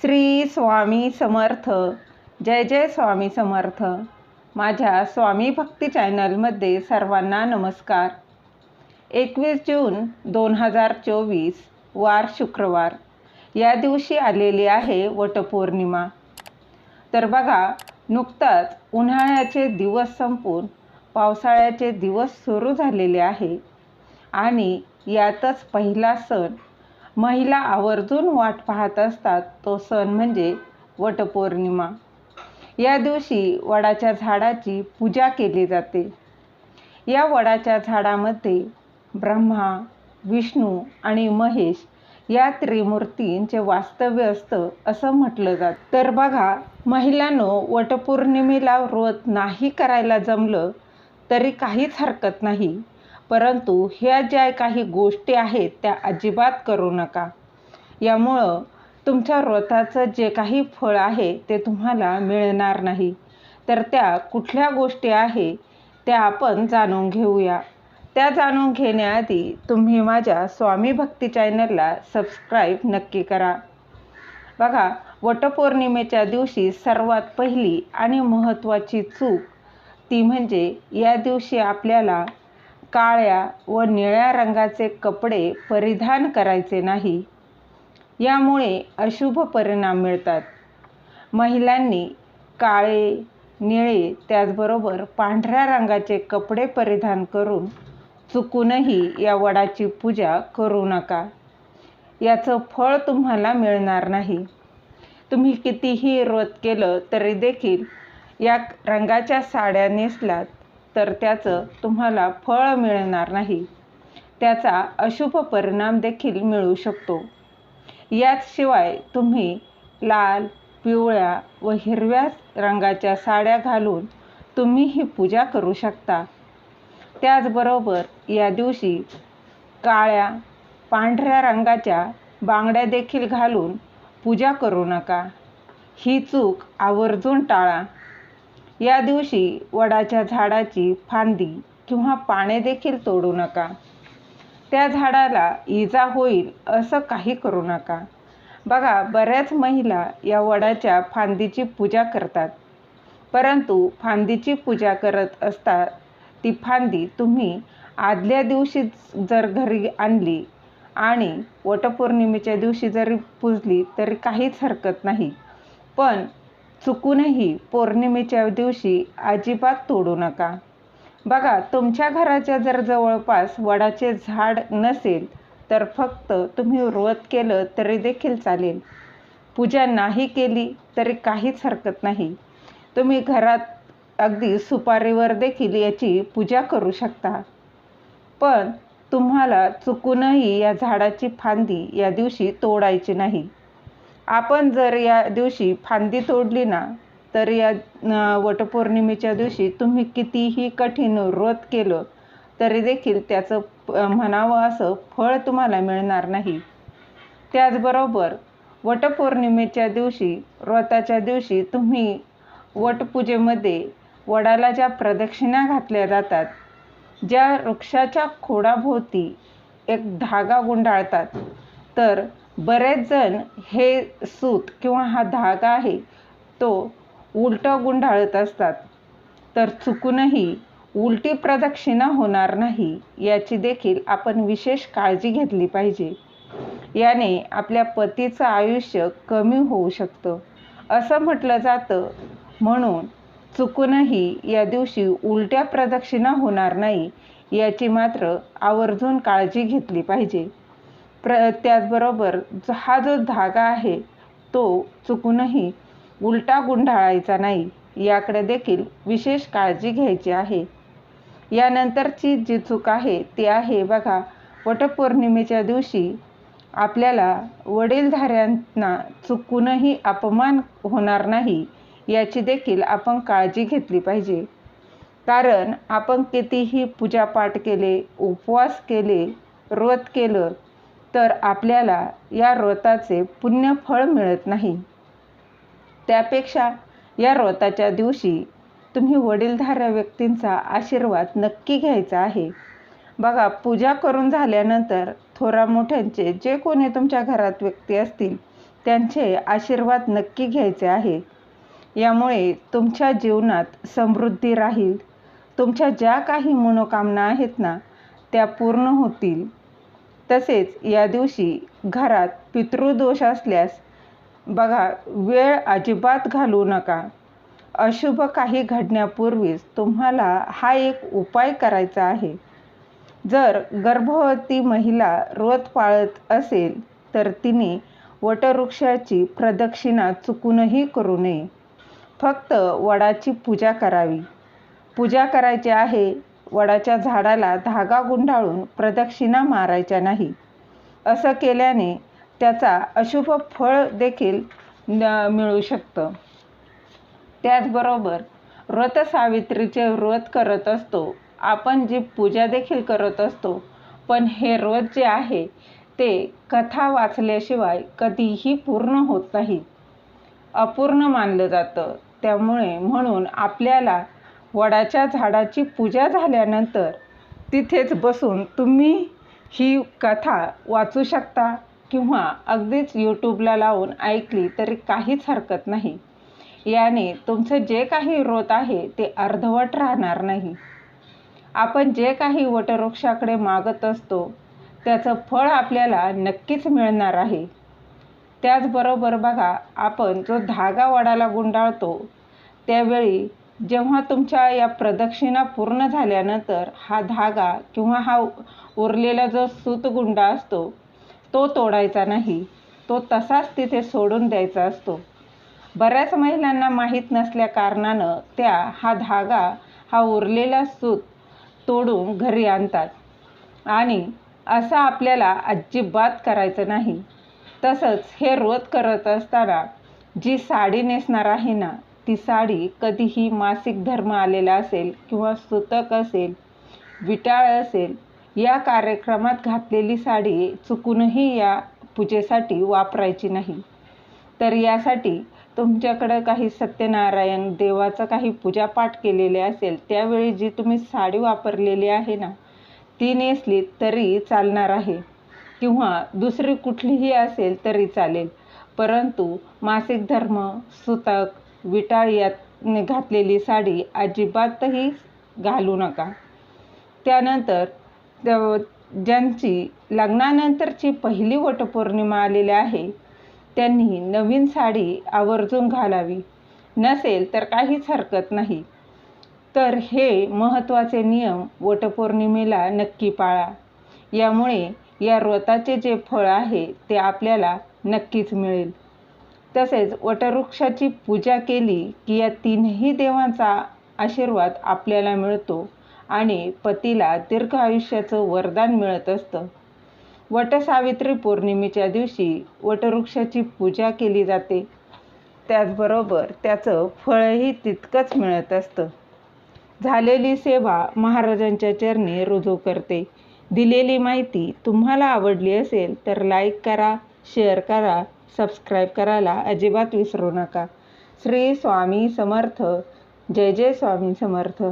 श्री स्वामी समर्थ. जय जय स्वामी समर्थ. माझ्या स्वामी भक्ती चॅनलमध्ये सर्वांना नमस्कार. एकवीस जून दोन हजार चोवीस वार शुक्रवार. या दिवशी आलेली आहे वटपौर्णिमा. तर बघा नुकताच उन्हाळ्याचे दिवस संपून पावसाळ्याचे दिवस सुरू झालेले आहे. आणि यातच पहिला सण महिला आवर्जून वाट पाहत असतात. तो सण म्हणजे वटपौर्णिमा. या दिवशी वडाच्या झाडाची पूजा केली जाते. या वडाच्या झाडामध्ये ब्रह्मा विष्णू आणि महेश या त्रिमूर्तींचे वास्तव्य असतं असं म्हटलं जातं. तर बघा महिलांनो वटपौर्णिमेला व्रत नाही करायला जमलं तरी काहीच हरकत नाही. परंतु ह्या ज्या काही गोष्टी आहेत त्या अजिबात करू नका. यामुळं तुमच्या व्रताचं जे काही फळ आहे ते तुम्हाला मिळणार नाही. तर त्या कुठल्या गोष्टी आहे त्या आपण जाणून घेऊया. त्या जाणून घेण्याआधी तुम्ही माझ्या स्वामी भक्ती चॅनलला सबस्क्राईब नक्की करा. बघा वटपौर्णिमेच्या दिवशी सर्वात पहिली आणि महत्त्वाची चूक ती म्हणजे या दिवशी आपल्याला काळ्या व निळ्या रंगाचे कपडे परिधान करायचे नाही. यामुळे अशुभ परिणाम मिळतात. महिलांनी काळे निळे त्याचबरोबर पांढऱ्या रंगाचे कपडे परिधान करून चुकूनही या वडाची पूजा करू नका. याचं फळ तुम्हाला मिळणार नाही. तुम्ही कितीही व्रत केलं तरी देखील या रंगाच्या साड्या नेसलात तर त्याचं तुम्हाला फळ मिळणार नाही. त्याचा अशुभ परिणाम देखील मिळू शकतो. याचशिवाय तुम्ही लाल पिवळ्या व हिरव्या रंगाच्या साड्या घालून तुम्ही ही पूजा करू शकता. त्याचबरोबर या दिवशी काळ्या पांढऱ्या रंगाच्या बांगड्या देखील घालून पूजा करू नका. ही चूक आवर्जून टाळा. या दिवशी वडाच्या झाडाची फांदी किंवा पाने देखील तोडू नका. त्या झाडाला इजा होईल असं काही करू नका. बघा बऱ्याच महिला या वडाच्या फांदीची पूजा करतात. परंतु फांदीची पूजा करत असता ती फांदी तुम्ही आदल्या दिवशी जर घरी आणली आणि वटपौर्णिमेच्या दिवशी जरी पुजली तरी काहीच हरकत नाही. पण चुकूनही पौर्णिमेच्या दिवशी अजिबात तोडू नका. बघा तुमच्या घराच्या जर जवळपास वडाचे झाड नसेल तर फक्त तुम्ही व्रत केलं तरी देखील चालेल. पूजा नाही केली तरी काहीच हरकत नाही. तुम्ही घरात अगदी सुपारीवर देखील याची पूजा करू शकता. पण तुम्हाला चुकूनही या झाडाची फांदी या दिवशी तोडायची नाही. आपण जर या दिवशी फांदी तोडली ना तर या वटपौर्णिमेच्या दिवशी तुम्ही कितीही कठीण व्रत केलं तरी देखील त्याचं म्हणावं असं फळ तुम्हाला मिळणार नाही. त्याचबरोबर वटपौर्णिमेच्या दिवशी व्रताच्या दिवशी तुम्ही वटपूजेमध्ये वडाला ज्या प्रदक्षिणा घातल्या जातात ज्या वृक्षाच्या खोडाभोवती एक धागा गुंडाळतात तर बरेच जण हे सूत किंवा हा धागा आहे तो उलटं गुंडाळत असतात. तर चुकूनही उलटी प्रदक्षिणा होणार नाही याची देखील आपण विशेष काळजी घेतली पाहिजे. याने आपल्या पतीचं आयुष्य कमी होऊ शकतं. असं म्हटलं जातं. म्हणून चुकूनही या दिवशी उलट्या प्रदक्षिणा होणार नाही याची मात्र आवर्जून काळजी घेतली पाहिजे. प्र त्याचबरोबर हा जो धागा आहे तो चुकूनही उलटा गुंडाळायचा नाही याकडे देखील विशेष काळजी घ्यायची आहे. यानंतरची जी चूक आहे ती आहे बघा वटपौर्णिमेच्या दिवशी आपल्याला वडीलधाऱ्यांना चुकूनही अपमान होणार नाही याची देखील आपण काळजी घेतली पाहिजे. कारण आपण कितीही पूजापाठ केले उपवास केले व्रत केलं तर आपल्याला या व्रताचे पुण्यफळ मिळत नाही. त्यापेक्षा या व्रताच्या दिवशी तुम्ही वडीलधाऱ्या व्यक्तींचा आशीर्वाद नक्की घ्यायचा आहे. बघा पूजा करून झाल्यानंतर थोरा मोठ्यांचे जे कोणी तुमच्या घरात व्यक्ती असतील त्यांचे आशीर्वाद नक्की घ्यायचे आहे. यामुळे तुमच्या जीवनात समृद्धी राहील. तुमच्या ज्या काही मनोकामना आहेत ना त्या पूर्ण होतील. तसेच या दिवशी घरात पितृदोष असल्यास बघा वेळ अजिबात घालू नका. अशुभ काही घडण्यापूर्वीच तुम्हाला हा एक उपाय करायचा आहे. जर गर्भवती महिला व्रत पाळत असेल तर तिने वटवृक्षाची प्रदक्षिणा चुकूनही करू नये. फक्त वडाची पूजा करावी. पूजा करायची आहे वडाच्या झाडाला धागा गुंडाळून प्रदक्षिणा मारायच्या नाही. असं केल्याने त्याचा अशुभ फळ देखील मिळू शकतं. त्याचबरोबर व्रत सावित्रीचे व्रत करत असतो. आपण जी पूजा देखील करत असतो पण हे व्रत जे आहे ते कथा वाचल्याशिवाय कधीही पूर्ण होत नाही. अपूर्ण मानलं जातं. त्यामुळे म्हणून आपल्याला वडाच्या झाडाची पूजा झाल्यानंतर तिथेच बसून तुम्ही ही कथा वाचू शकता किंवा अगदीच यूट्यूबला लावून ऐकली तरी काहीच हरकत नाही. याने तुमचं जे काही व्रत आहे ते अर्धवट राहणार नाही. आपण जे काही वटवृक्षाकडे मागत असतो त्याचं फळ आपल्याला नक्कीच मिळणार आहे. त्याचबरोबर बघा आपण जो धागा वडाला गुंडाळतो त्यावेळी जेव्हा तुमच्या या प्रदक्षिणा पूर्ण झाल्यानंतर हा धागा किंवा हा उरलेला जो सूतगुंडा असतो तो तोडायचा नाही. तो तसाच तिथे सोडून द्यायचा असतो. बऱ्याच महिलांना माहीत नसल्या कारणानं त्या हा धागा हा उरलेला सूत तोडून घरी आणतात. आणि असं आपल्याला अजिबात करायचं नाही. तसंच हे रोज करत असताना जी साडी नेसणार आहे ना ती साडी कधीही मासिक धर्म आलेला असेल किंवा सुतक असेल विटाळ असेल या कार्यक्रमात घातलेली साडी चुकूनही या पूजेसाठी वापरायची नाही. तर यासाठी तुमच्याकडं काही सत्यनारायण देवाचं काही पूजापाठ केलेले असेल त्यावेळी जी तुम्ही साडी वापरलेली आहे ना ती नेसली तरी चालणार आहे. किंवा दुसरी कुठलीही असेल तरी चालेल. परंतु मासिक धर्म सुतक विटाळ यात घातलेली साडी अजिबातही घालू नका. त्यानंतर ज्यांची लग्नानंतरची पहिली वटपौर्णिमा आलेली आहे त्यांनी नवीन साडी आवर्जून घालावी. नसेल तर काहीच हरकत नाही. तर हे महत्त्वाचे नियम वटपौर्णिमेला नक्की पाळा. यामुळे या व्रताचे जे फळ आहे ते आपल्याला नक्कीच मिळेल. तसेच वटवृक्षाची पूजा केली की या तीनही देवांचा आशीर्वाद आपल्याला मिळतो आणि पतीला दीर्घ आयुष्याचं वरदान मिळत असतं. वटसावित्री पौर्णिमेच्या दिवशी वटवृक्षाची पूजा केली जाते. त्याचबरोबर त्याचं फळही तितकंच मिळत असतं. झालेली सेवा महाराजांच्या चरणी रुजू करते. दिलेली माहिती तुम्हाला आवडली असेल तर लाईक करा शेअर करा सबस्क्राईब करायला अजिबात विसरू नका. श्री स्वामी समर्थ. जय जय स्वामी समर्थ.